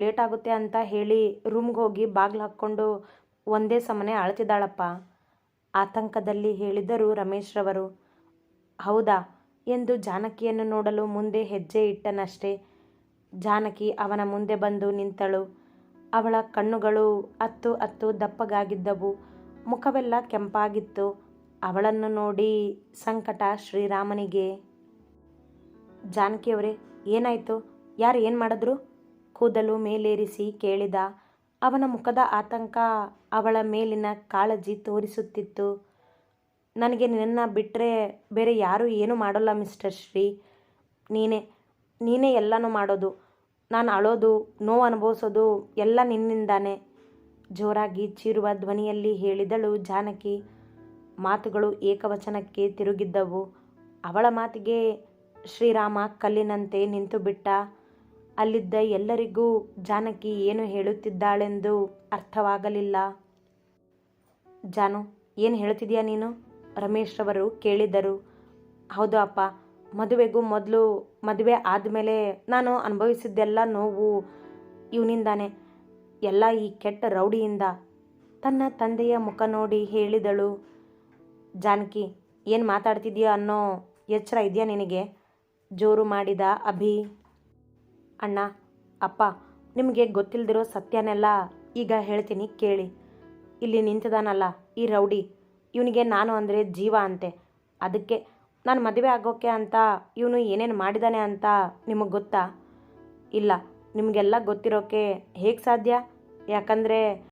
Late ಆಗುತ್ತೆ ಅಂತ ಹೇಳಿ ರೂಮ್ಗೆ ಹೋಗಿ ಬಾಗಿಲು ಹಾಕ್ಕೊಂಡು ಒಂದೇ ಸಮನೆ ಅಳ್ತಿದ್ದಾಳಪ್ಪ. ಆತಂಕದಲ್ಲಿ ಹೇಳಿದರು ರಮೇಶ್ರವರು ಹೌದಾ? ಎಂದು ಜಾನಕಿಯನ್ನು ನೋಡಲು ಮುಂದೆ ಹೆಜ್ಜೆ ಇಟ್ಟನಷ್ಟೇ. ಜಾನಕಿ ಅವನ ಮುಂದೆ ಬಂದು ನಿಂತಳು. ಅವಳ ಕಣ್ಣುಗಳು ಅತ್ತು ಅತ್ತು ದಪ್ಪಗಾಗಿದ್ದವು. ಮುಖವೆಲ್ಲ ಕೆಂಪಾಗಿತ್ತು. ಅವಳನ್ನು ನೋಡಿ ಸಂಕಟ ಶ್ರೀರಾಮನಿಗೆ. ಜಾನಕಿಯವರೇ, ಏನಾಯಿತು? ಯಾರು ಏನು ಮಾಡಿದ್ರು? ಕೂದಲು ಮೇಲೇರಿಸಿ ಕೇಳಿದ. ಅವನ ಮುಖದ ಆತಂಕ ಅವಳ ಮೇಲಿನ ಕಾಳಜಿ ತೋರಿಸುತ್ತಿತ್ತು. ನನಗೆ ನಿನ್ನ ಬಿಟ್ಟರೆ ಬೇರೆ ಯಾರೂ ಏನೂ ಮಾಡೋಲ್ಲ ಮಿಸ್ಟರ್ ಶ್ರೀ. ನೀನೇ ನೀನೇ ಎಲ್ಲನೂ ಮಾಡೋದು. ನಾನು ಅಳೋದು, ನೋವು ಅನುಭವಿಸೋದು ಎಲ್ಲ ನಿನ್ನಿಂದಾನೆ. ಜೋರಾಗಿ ಚೀರುವ ಧ್ವನಿಯಲ್ಲಿ ಹೇಳಿದಳು ಜಾನಕಿ. ಮಾತುಗಳು ಏಕವಚನಕ್ಕೆ ತಿರುಗಿದ್ದವು. ಅವಳ ಮಾತಿಗೆ ಶ್ರೀರಾಮ ಕಲ್ಲಿನಂತೆ ನಿಂತು ಬಿಟ್ಟ ಅಲ್ಲಿದ್ದ ಎಲ್ಲರಿಗೂ ಜಾನಕಿ ಏನು ಹೇಳುತ್ತಿದ್ದಾಳೆಂದು ಅರ್ಥವಾಗಲಿಲ್ಲ. ಜಾನು, ಏನು ಹೇಳ್ತಿದ್ಯಾ ನೀನು? ರಮೇಶ್ರವರು ಕೇಳಿದರು. ಹೌದು ಅಪ್ಪ, ಮದುವೆಗೂ ಮೊದಲು ಮದುವೆ ಆದಮೇಲೆ ನಾನು ಅನುಭವಿಸಿದ್ದೆಲ್ಲ ನೋವು ಇವನಿಂದಾನೆ. ಎಲ್ಲ ಈ ಕೆಟ್ಟ ರೌಡಿಯಿಂದ. ತನ್ನ ತಂದೆಯ ಮುಖ ನೋಡಿ ಹೇಳಿದಳು. ಜಾನಕಿ, ಏನು ಮಾತಾಡ್ತಿದ್ಯಾ ಅನ್ನೋ ಎಚ್ಚರ ಇದೆಯಾ ನಿನಗೆ? ಜೋರು ಮಾಡಿದ ಅಭಿ. ಅಣ್ಣ, ಅಪ್ಪ, ನಿಮಗೆ ಗೊತ್ತಿಲ್ಲದಿರೋ ಸತ್ಯನೆಲ್ಲ ಈಗ ಹೇಳ್ತೀನಿ ಕೇಳಿ. ಇಲ್ಲಿ ನಿಂತಿದಾನಲ್ಲ ಈ ರೌಡಿ. ಇವನಿಗೆ ನಾನು ಅಂದರೆ ಜೀವ ಅಂತೆ. ಅದಕ್ಕೆ ನಾನು ಮದುವೆ ಆಗೋಕ್ಕೆ ಅಂತ ಇವನು ಏನೇನು ಮಾಡಿದಾನೆ ಅಂತ ನಿಮಗೆ ಗೊತ್ತಾ? ಇಲ್ಲ, ನಿಮಗೆಲ್ಲ ಗೊತ್ತಿರೋಕೆ ಹೇಗೆ ಸಾಧ್ಯ? ಯಾಕಂದರೆ